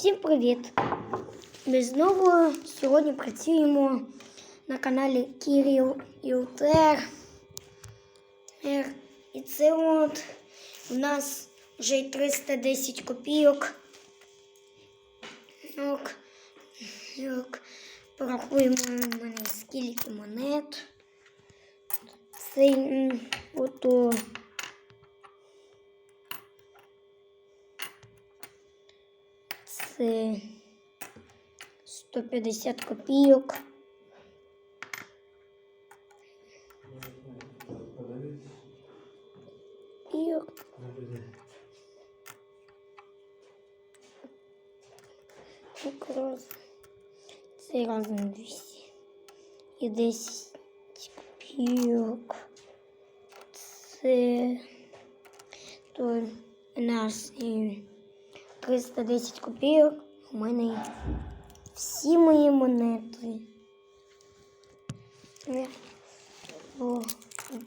Всім привіт! Ми знову сьогодні працюємо на каналі Кіріл Ілтер. Ер. І це от у нас вже й 310 копійок. Ок. Ок. Порахуємо в мене скільки монет. Цей м, Це 150 копійок. Копійок. Якраз цей разом 200. І 10 копійок. Це то нас і 310 копійок. У мене всі мої монети. Е, о,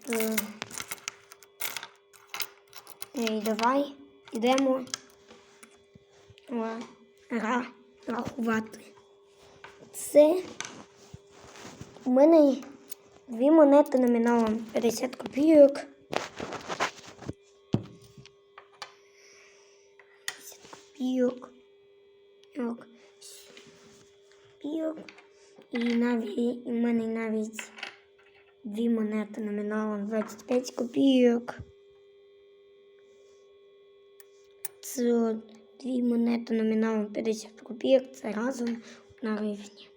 е. Ей, давай йдемо ра, рахувати. Це у мене дві монети номіналом 50 копійок. 50 копійок. Ок. І навіть і мене навіть дві монети номіналом 25 копійок. Це дві монети номіналом 50 копійок. Це разом на гривні.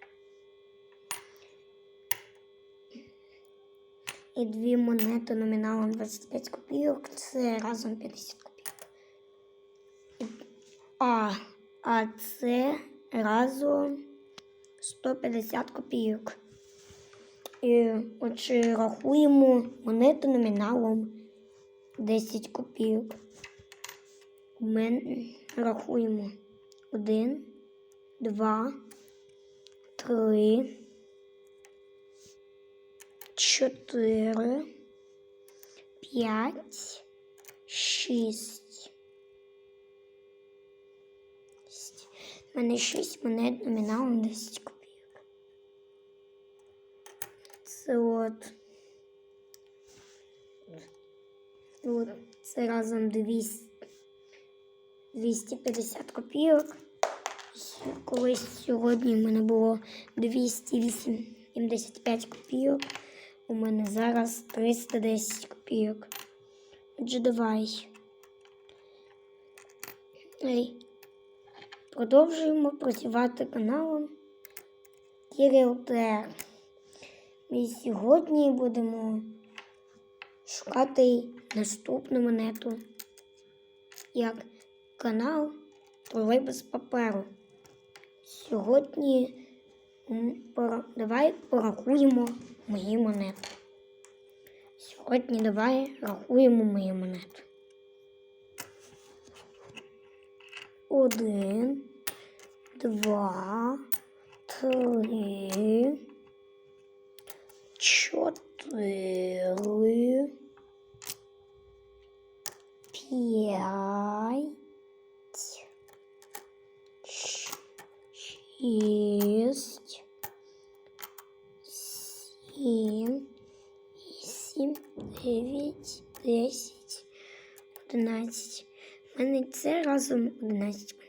І дві монети номіналом 25 копійок. Це разом 50 копійок. І- А, а це разом 150 копійок. І отже, рахуємо монети номіналом 10 копійок. Ми рахуємо 1, 2, 3, 4, 5, 6. У мене 6 монет номіналом 10 копійок. Це от. От це разом 200, 250 копійок. Колись сьогодні в мене було 285 копійок. У мене зараз 310 копійок. Отже, давай. Продовжуємо працювати каналом Кіріл Тер. І сьогодні будемо шукати наступну монету як канал Тролейбус паперу. Сьогодні давай порахуємо мої монети. Сьогодні давай рахуємо мої монети. Один, два, три, чотири, п'ять, шість, сім, вісім, дев'ять, десять, одинадцять. У мене це разом 11 монет.